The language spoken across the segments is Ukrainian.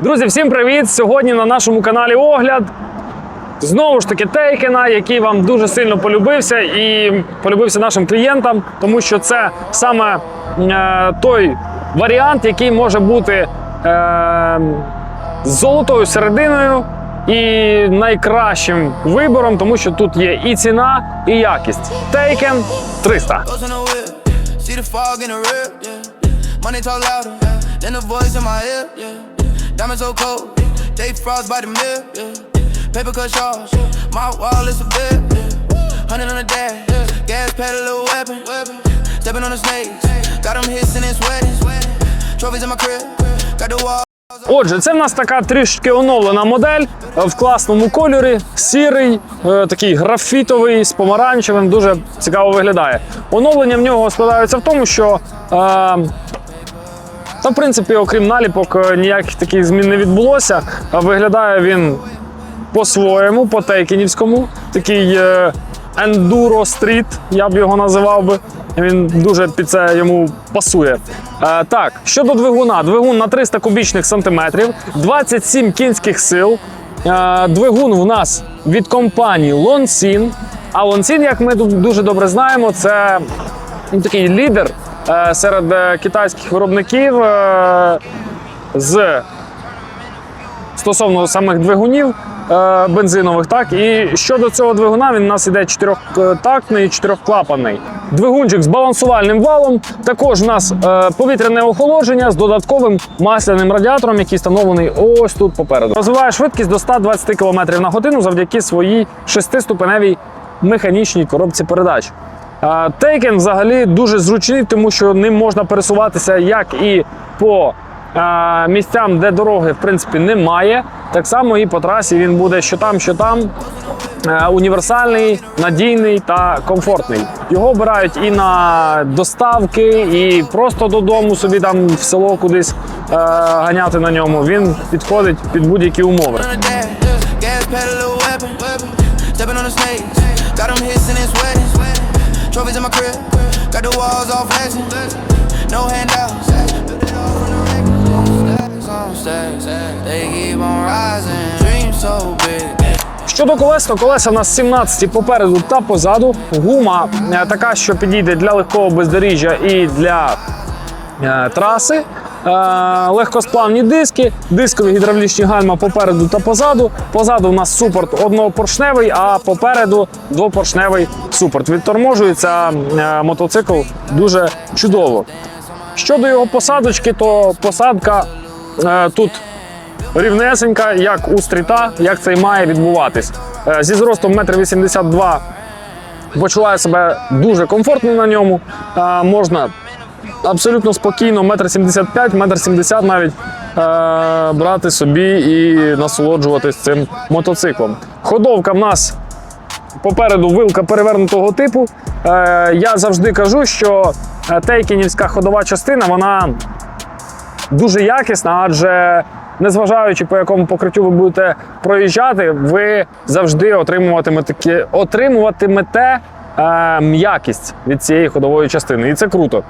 Друзі, всім привіт! Сьогодні на нашому каналі Огляд. Знову ж таки, Тейкена, який вам дуже сильно полюбився і полюбився нашим клієнтам, тому що це саме е, той варіант, який може бути е, золотою серединою і найкращим вибором, тому що тут є і ціна, і якість. Тейкен 300. Diamonds so cold, they frost by the mill, yeah. Paper cut shawls, my wall is a bit, yeah. Hundred on the dash, yeah. gas pedal, little weapon, stepping on the snakes, got them hissing and sweating. Trophies in my crib, got the wall. Отже, це в нас така трішки оновлена модель е, в класному кольорі, сірий, е, такий графітовий з помаранчевим, дуже цікаво виглядає. Оновлення в нього складається в тому, що е, та, в принципі, окрім наліпок, е, ніяких таких змін не відбулося. А Виглядає він по-своєму, по тейкенівському. Такий е, ендуро стріт, я б його називав би. Він дуже під це йому пасує. Е, так, щодо двигуна, двигун на 300 кубічних сантиметрів, 27 кінських сил. Е, двигун в нас від компанії Lonsin. А Lonsin, як ми дуже добре знаємо, це такий лідер е, серед е, китайських виробників е, з стосовно самих двигунів е, бензинових, так і щодо цього двигуна, він у нас іде чотирьохтактний, чотирьохклапаний. Двигунчик з балансувальним валом. Також у нас е, повітряне охолодження з додатковим масляним радіатором, який встановлений ось тут попереду. Розвиває швидкість до 120 км на годину завдяки своїй шестиступеневій механічній коробці передач. Тейкен взагалі дуже зручний, тому що ним можна пересуватися як і по місцям, де дороги в принципі немає. Так само і по трасі він буде що там, що там. Універсальний, надійний та комфортний. Його обирають і на доставки, і просто додому собі там в село кудись е, ганяти на ньому. Він підходить під будь-які умови. stepping. Trophies in my crib, got the walls all flexing, no handouts. They keep on rising, dreams so big. Щодо колес, то колеса в нас 17 попереду та позаду. Гума е, така, що підійде для легкого бездоріжжя і для е, траси. Легкосплавні диски, дискові гідравлічні гальма попереду та позаду. Позаду у нас супорт однопоршневий, а попереду двопоршневий супорт. Відторможується е, мотоцикл дуже чудово. Щодо його посадочки, то посадка е, тут рівнесенька, як у стріта, як це й має відбуватись. Е, Зі зростом 1,82 м почуваю себе дуже комфортно на ньому. Можна абсолютно спокійно 1,75 м, 1,70 м навіть е, брати собі і насолоджуватись цим мотоциклом. Ходовка в нас попереду вилка перевернутого типу. Е, Я завжди кажу, що е, тейкенівська ходова частина вона дуже якісна, адже незважаючи по якому покриттю ви будете проїжджати, ви завжди отримуватимете, отримуватимете е, м'якість від цієї ходової частини. І це круто.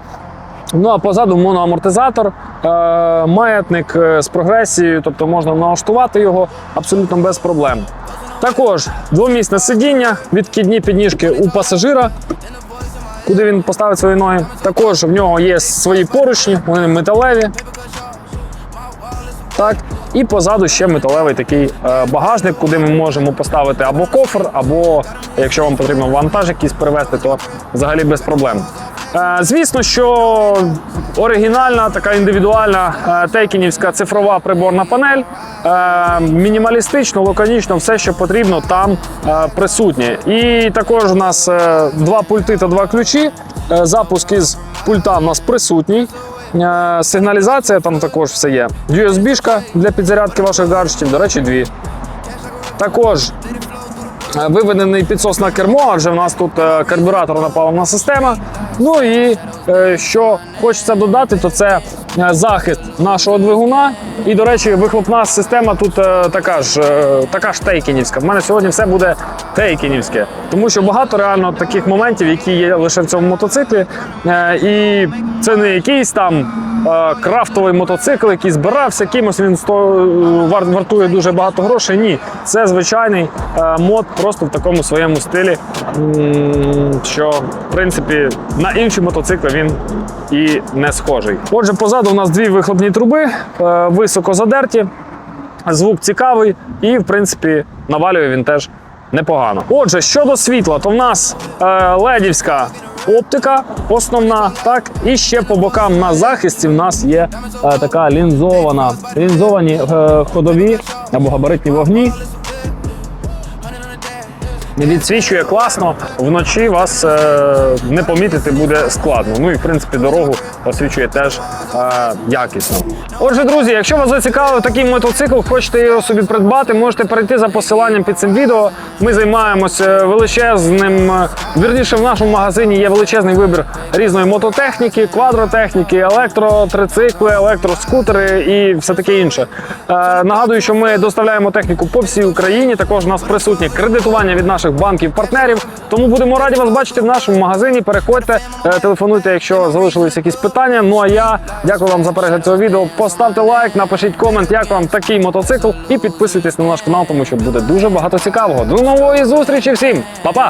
Ну а позаду моноамортизатор, е, маятник е, з прогресією, тобто можна налаштувати його абсолютно без проблем. Також двомісне сидіння, відкидні підніжки у пасажира, куди він поставить свої ноги. Також в нього є свої поручні, вони металеві. Так, і позаду ще металевий такий е, багажник, куди ми можемо поставити або кофр, або якщо вам потрібно вантаж якийсь перевезти, то взагалі без проблем. Е, звісно, що оригінальна, така індивідуальна е, тейкінівська цифрова приборна панель. Е, мінімалістично, лаконічно, все, що потрібно, там присутнє. І також у нас два пульти та два ключі. Запуск із пульта у нас присутній. Сигналізація там також все є. USB-шка для підзарядки ваших гаджетів, до речі, дві. Також виведений підсос на кермо, адже в нас тут карбюраторна паливна система. Ну і е, що хочеться додати, то це захист нашого двигуна. І, до речі, вихлопна система тут е, така ж е, така ж тейкінівська. В мене сьогодні все буде тейкінівське, тому що багато реально таких моментів, які є лише в цьому мотоциклі. Е, І це не якийсь там е, крафтовий мотоцикл, який збирався кимось. Він вартує дуже багато грошей. Ні, це звичайний е, мод, просто в такому своєму стилі, що в принципі на інші мотоцикли він і не схожий. Отже, позаду у нас дві вихлопні труби, е, високо задерті. Звук цікавий і, в принципі, навалює він теж непогано. Отже, щодо світла, то в нас е, ледівська оптика основна, так, і ще по бокам на захисті в нас є е, така лінзована, лінзовані ходові або габаритні вогні. Відсвічує класно, вночі вас е, не помітити буде складно. Ну і в принципі дорогу освічує теж е, якісно. Отже, друзі, якщо вас зацікавив такий мотоцикл, хочете його собі придбати, можете перейти за посиланням під цим відео. Ми займаємося величезним. е, Вірніше, в нашому магазині є величезний вибір різної мототехніки, квадротехніки, електротрицикли, електроскутери і все таке інше. Е, нагадую, що ми доставляємо техніку по всій Україні. Також у нас присутнє кредитування від наших банків-партнерів. Тому будемо раді вас бачити в нашому магазині. Переходьте, е, телефонуйте, якщо залишились якісь питання. Ну а я дякую вам за перегляд цього відео. Поставте лайк, напишіть комент, як вам такий мотоцикл, і підписуйтесь на наш канал, тому що буде дуже багато цікавого. До нової зустрічі всім, Па-па!